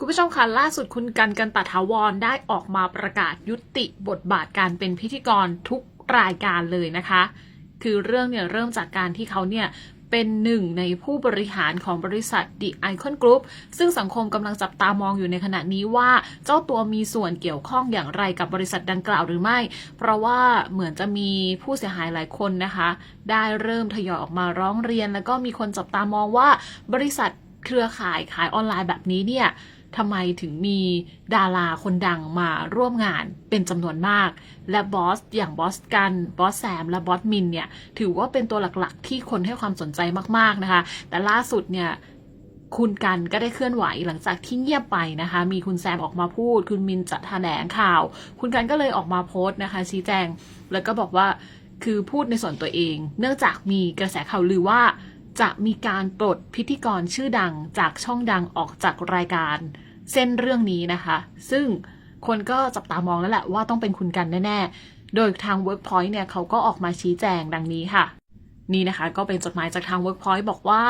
คุณผู้ชมคะล่าสุดคุณกันกันตะถาวรได้ออกมาประกาศยุติบทบาทการเป็นพิธีกรทุกรายการเลยนะคะ คือเรื่องเนี่ยเริ่มจากการที่เขาเนี่ยเป็นหนึ่งในผู้บริหารของบริษัท The Icon Group ซึ่งสังคมกำลังจับตามองอยู่ในขณะนี้ว่าเจ้าตัวมีส่วนเกี่ยวข้องอย่างไรกับบริษัทดังกล่าวหรือไม่ เพราะว่าเหมือนจะมีผู้เสียหายหลายคนนะคะ ได้เริ่มทยอยออกมาร้องเรียน แล้วก็มีคนจับตามองว่าบริษัทเครือข่ายขายออนไลน์แบบนี้เนี่ย ทำไมถึงมีดาราคนดังมาร่วมงานเป็นจำนวนมาก และบอสอย่างบอสกันบอสแซมและบอสมินเนี่ยถือว่าเป็นตัวหลักๆ ที่คนให้ความสนใจมากๆนะคะ แต่ล่าสุดเนี่ยคุณกันก็ได้เคลื่อนไหวหลังจากที่เงียบไปนะคะ มีคุณแซมออกมาพูด คุณมินจัดแถลงข่าว คุณกันก็เลยออกมาโพสต์นะคะ ชี้แจง แล้วก็บอกว่าคือพูดในส่วนตัวเอง เนื่องจากมีกระแสข่าวลือว่า จะมีการปลดพิธีกรชื่อดังจากช่องดังออกจากรายการ เส้นเรื่องนี้นะคะ ซึ่งคนก็จับตามองแล้วแหละว่าต้องเป็นคุณกันแน่ๆ โดยทาง Workpoint เนี่ยเขาก็ออกมาชี้แจงดังนี้ค่ะ นี่นะคะก็เป็นจดหมายจากทาง Workpoint บอกว่า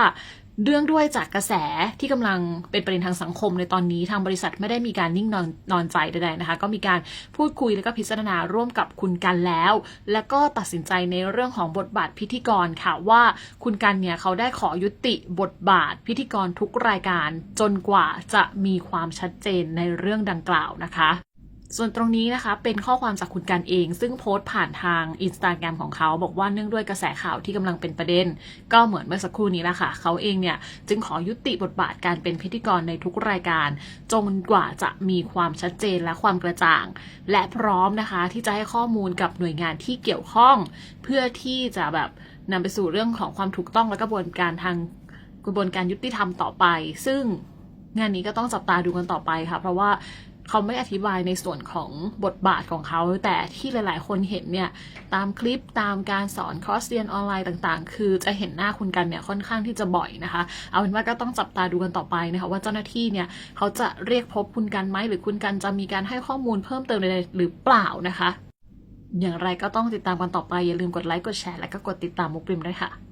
เรื่องด้วยจากกระแสที่กำลังเป็นประเด็นทางสังคมในตอนนี้ทางบริษัทไม่ได้มีการนิ่งนอนนอนใจใดๆนะคะ ก็มีการพูดคุยแล้วก็พิจารณาร่วมกับคุณกันแล้ว แล้วก็ตัดสินใจในเรื่องของบทบาทพิธีกรค่ะว่าคุณกันเนี่ยเขาได้ขอยุติบทบาทพิธีกรทุกรายการ จนกว่าจะมีความชัดเจนในเรื่องดังกล่าวนะคะ ส่วนตรงนี้นะคะเป็นข้อความจากคุณกันเอง ซึ่งโพสต์ผ่านทางอินสตาแกรมของเขา บอกว่าเนื่องด้วยกระแสข่าวที่กำลังเป็นประเด็น ก็เหมือนเมื่อสักครู่นี้แหละค่ะ เขาเองเนี่ยจึงขอยุติบทบาทการเป็นพิธีกรในทุกรายการ จนกว่าจะมีความชัดเจนและความกระจ่าง และพร้อมนะคะที่จะให้ข้อมูลกับหน่วยงานที่เกี่ยวข้อง เพื่อที่จะแบบนำไปสู่เรื่องของความถูกต้องและกระบวนการทางกระบวนการยุติธรรมต่อไป ซึ่งงานนี้ก็ต้องจับตาดูกันต่อไปค่ะ เพราะว่า เขาไม่อธิบายในส่วนของบทบาทของเขา แต่ที่หลายๆ คนเห็นเนี่ย ตามคลิปตามการสอนคอร์สเรียนออนไลน์ต่างๆ คือจะเห็นหน้าคุณกันเนี่ยค่อนข้างที่จะบ่อยนะคะ เอาเป็นว่าก็ต้องจับตาดูกันต่อไปนะคะว่าเจ้าหน้าที่เนี่ยเขาจะเรียกพบคุณกันไหมหรือคุณกันจะมีการให้ข้อมูลเพิ่มเติมใดๆหรือเปล่านะคะ อย่างไรก็ต้องติดตามกันต่อไปอย่าลืมกดไลค์กดแชร์และก็กดติดตามมุกปริมด้วยค่ะ